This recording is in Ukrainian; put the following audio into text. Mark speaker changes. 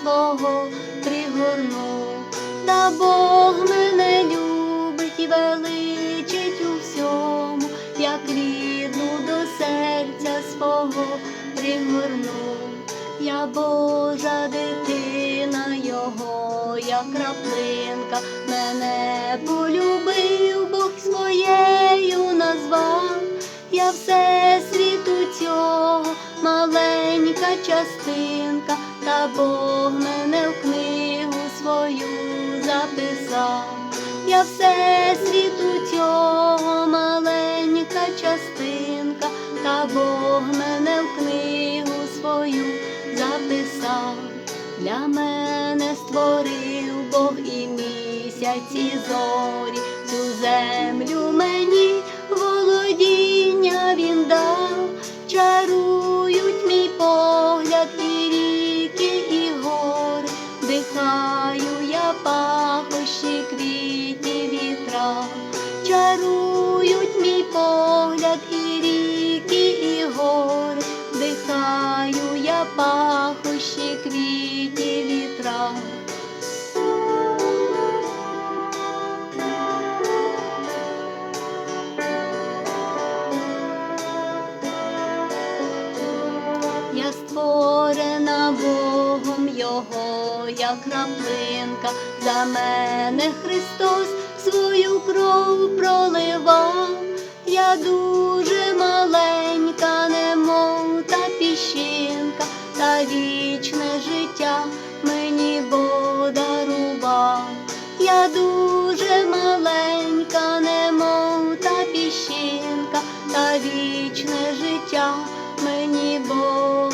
Speaker 1: свого пригорнув, та Бог мене любить і величить у всьому, як рідну до серця свого пригорнув. Я Божа дитина його, як краплинка, мене полюбив, Бог своєю назвав, я все світу цього, маленька частинка, та Бог записав. Я все світу цього, маленька частинка, та Бог мене в книгу свою записав. Для мене створив Бог і місяці зорі, цю землю мені володіння він дав, чарують мій погляд і ріки, і гори, дихаю мій погляд і ріки, і гори, дихаю я пахощі квітів вітра. Я створена Богом Його, як краплинка, за мене Христос свою була дуже маленька, немов та піщинка, та вічне життя мені подарував. Я дуже маленька, немов та піщинка, та вічне життя мені Бог.